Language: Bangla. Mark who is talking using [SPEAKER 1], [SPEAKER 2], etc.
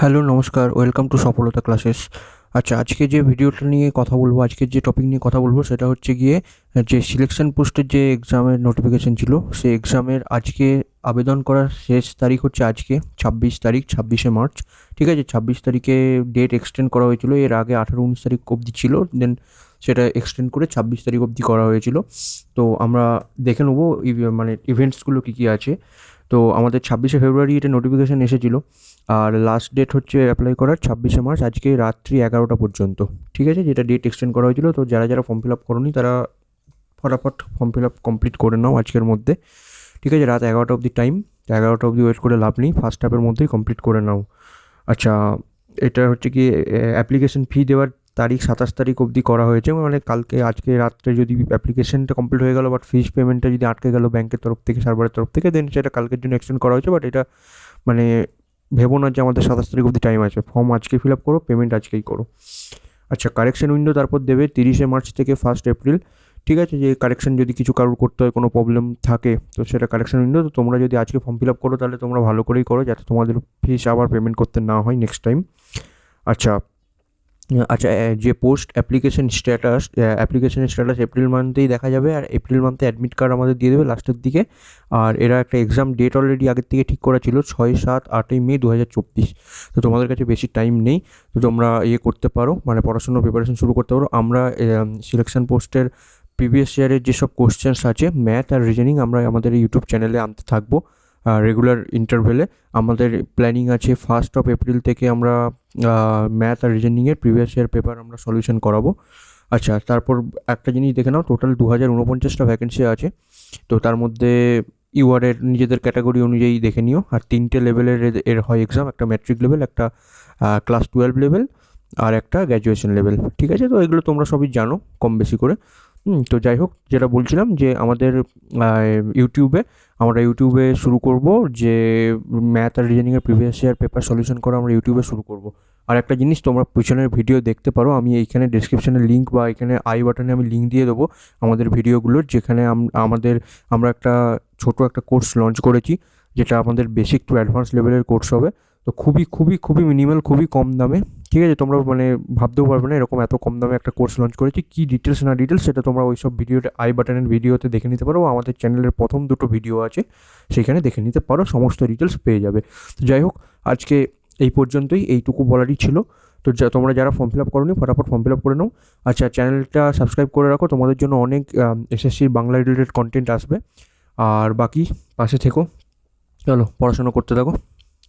[SPEAKER 1] হ্যালো, নমস্কার, ওয়েলকাম টু সফলতা ক্লাসেস। আচ্ছা আজকে যে ভিডিওটা নিয়ে কথা বলব, আজকের যে টপিক নিয়ে কথা বলব, সেটা হচ্ছে গিয়ে যে সিলেকশন পোস্টের যে এক্সামের নোটিফিকেশন ছিল, সেই এক্সামের আজকে আবেদন করার শেষ তারিখ হচ্ছে আজকে, ছাব্বিশ তারিখ, ছাব্বিশে মার্চ। ঠিক আছে, ছাব্বিশ তারিখে ডেট এক্সটেন্ড করা হয়েছিল, এর আগে আঠারো, উনিশ তারিখ অবধি ছিল দেন সেটা এক্সটেন্ড করে ছাব্বিশ তারিখ অবধি করা হয়েছিল। তো আমরা দেখে নেব মানে ইভেন্টসগুলো কী কী আছে। তো আমাদের ছাব্বিশে ফেব্রুয়ারি এটা নোটিফিকেশান এসেছিল। আর লাস্ট ডেট হচ্ছে অ্যাপ্লাই করার ছাব্বিশে মার্চ, আজকে রাত্রি এগারোটা পর্যন্ত। ঠিক আছে? যেটা ডেট এক্সটেন্ড করা হয়েছিল। তো যারা যারা ফর্ম ফিল আপ করনি, তারা ফটাফট ফর্ম ফিল আপ কমপ্লিট করে নাও আজকের মধ্যে। ঠিক আছে? রাত এগারোটা অবধি টাইম এগারোটা অবধি ওয়েট করে লাভ নেই। ফার্স্ট হাফের মধ্যেই কমপ্লিট করে নাও। আচ্ছা এটা হচ্ছে কি অ্যাপ্লিকেশন ফি দেওয়ার তারিখ সাতাশ তারিখ অবধি করা হয়েছে। মানে কালকে, আজকে রাত্রে যদি অ্যাপ্লিকেশনটা কমপ্লিট হয়ে গেল বাট ফিস পেমেন্টটা যদি আটকে গেল ব্যাংকের তরফ থেকে সার্ভারের তরফ থেকে দেন সেটা কালকের জন্য এক্সটেন্ড করা হয়েছে। বাট এটা মানে ভেবো না যে আমাদের সাতাশ তারিখ অবধি টাইম আছে। ফর্ম আজকে ফিল আপ করো পেমেন্ট আজকেই করো। আচ্ছা কারেকশন উইন্ডো তারপর দেবে তিরিশে মার্চ থেকে ফার্স্ট এপ্রিল ঠিক আছে, যে কারেকশন যদি কিছু কারোর করতে হয়, কোনো প্রবলেম থাকে, তো সেটা কারেকশন উইন্ডো তো তোমরা যদি আজকে ফর্ম ফিল আপ করো, তাহলে তোমরা ভালো করেই করো, যাতে তোমাদের ফিস আবার পেমেন্ট করতে না হয় নেক্সট টাইম আচ্ছা আচ্ছা যে পোস্ট অ্যাপ্লিকেশন স্ট্যাটাস অ্যাপ্লিকেশনের স্ট্যাটাস এপ্রিল মান্থেই দেখা যাবে আর এপ্রিল মান্থে অ্যাডমিট কার্ড আমাদের দিয়ে দেবে লাস্টের দিকে। আর এরা একটা এক্সাম ডেট অলরেডি আগের থেকে ঠিক করা ছিল ছয় সাত আটই মে দু হাজার চব্বিশ। তো তোমাদের কাছে বেশি টাইম নেই, তো তোমরা ইয়ে করতে পারো মানে পড়াশোনার প্রিপারেশন শুরু করতে পারো। আমরা সিলেকশন পোস্টের প্রিভিয়াস ইয়ারের যেসব কোশ্চেন্স আছে ম্যাথ আর রিজনিং আমরা আমাদের ইউটিউব চ্যানেলে আনতে থাকব। রেগুলার ইন্টারভেলে আমাদের প্ল্যানিং আছে ফার্স্ট অফ এপ্রিল থেকে আমরা ম্যাথ আর রিজনিংয়ের প্রিভিয়াস ইয়ার পেপার আমরা সলিউশন করাবো। আচ্ছা তারপর একটা জিনিস দেখে নাও টোটাল দু হাজার উনপঞ্চাশটা ভ্যাকেন্সি আছে। তো তার মধ্যে ইউআরের নিজেদের ক্যাটাগরি অনুযায়ী দেখে নিও। আর তিনটে লেভেলের এর- হয় এক্সাম একটা ম্যাট্রিক লেভেল একটা ক্লাস টুয়েলভ লেভেল আর একটা গ্র্যাজুয়েশন লেভেল ঠিক আছে? তো এগুলো তোমরা সবই জানো কম বেশি করে। তো যাই হোক, যেটা বলছিলাম যে আমাদের ইউটিউবে আমরা ইউটিউবে শুরু করব যে ম্যাথ আর রিজনিংয়ের প্রিভিয়াস ইয়ার পেপার সলিউশন করা আমরা ইউটিউবে শুরু করব। আর একটা জিনিস তোমরা পিছনের ভিডিও দেখতে পারো, আমি এইখানে ডিসক্রিপশনে লিঙ্ক বা এখানে আই বাটনে আমি লিঙ্ক দিয়ে দেবো আমাদের ভিডিওগুলোর যেখানে আমাদের, আমরা একটা ছোট একটা কোর্স লঞ্চ করেছি, যেটা আমাদের বেসিক টু অ্যাডভান্স লেভেলের কোর্স হবে। তো খুবই খুবই খুবই মিনিমাল খুবই কম দামে। ঠিক আছে, তোমরা মানে ভাবতেও পারবে না এরকম এত কম দামে একটা কোর্স লঞ্চ করেছি। কী ডিটেলস না ডিটেলস সেটা তোমরা ওই সব ভিডিওতে আই বাটনের ভিডিওতে দেখে নিতে পারো। আমাদের চ্যানেলের প্রথম দুটো ভিডিও আছে, সেখানে দেখে নিতে পারো। সমস্ত ডিটেলস পেয়ে যাবে। তো যাই হোক, আজকে এই পর্যন্তই। এইটুকু বলারই ছিল। তো যা, তোমরা যারা ফর্ম ফিল আপ করোনি, ফটাফট ফর্ম ফিল আপ করে নাও। আচ্ছা চ্যানেলটা সাবস্ক্রাইব করে রাখো। তোমাদের জন্য অনেক এসএসসির বাংলা রিলেটেড কন্টেন্ট আসবে। আর বাকি পাশে থেকো। চলো, পড়াশোনা করতে থাকো।